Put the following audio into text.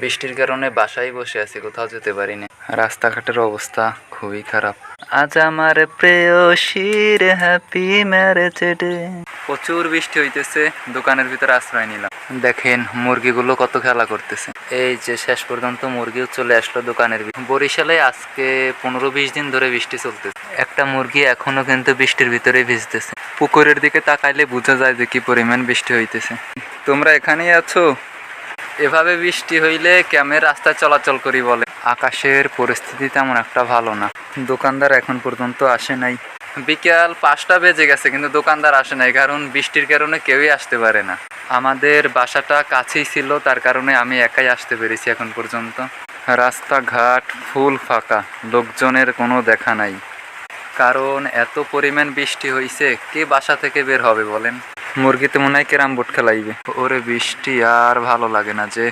বৃষ্টির কারণে বাসায় বসে আছি, কোথাও যেতে পারিনি। রাস্তাঘাটের অবস্থা খুবই খারাপ। আজ আমার প্রেয়সীর হ্যাপি ম্যারেজ ডে প্রচুর বৃষ্টি হইতেছে, দোকানের ভিতরে আশ্রয় নিলাম। দেখেন, মুরগিগুলো কত খেলা করতেছে। এই যে শেষ পর্যন্ত মুরগিও চলে আসলো দোকানের বরিশালে আজকে পনেরো বিশ দিন ধরে বৃষ্টি চলতেছে। একটা মুরগি এখনও কিন্তু বৃষ্টির ভিতরে ভিজতেছে। পুকুরের দিকে তাকাইলে বোঝা যায় যে কি পরিমাণ বৃষ্টি হইতেছে। তোমরা এখানেই আছো? এভাবে বৃষ্টি হইলে ক্যামের রাস্তায় চলাচল করি বলে। আকাশের পরিস্থিতি তেমন একটা ভালো না। দোকানদার এখন পর্যন্ত আসে নাই। বিকাল পাঁচটা বেজে গেছে, কিন্তু দোকানদার আসে নাই, কারণ বৃষ্টির কারণে কেউই আসতে পারে না। আমাদের বাসাটা কাছেই ছিল, তার কারণে আমি একাই আসতে পেরেছি এখন পর্যন্ত। রাস্তাঘাট ফুল ফাঁকা, লোকজনের কোনো দেখা নাই। কারণ এত পরিমাণ বৃষ্টি হইছে, কে বাসা থেকে বের হবে বলেন? মুরগিতে মনে হয় কেরাম বোট খেলাইবে। ওরে বৃষ্টি আর ভালো লাগে না যে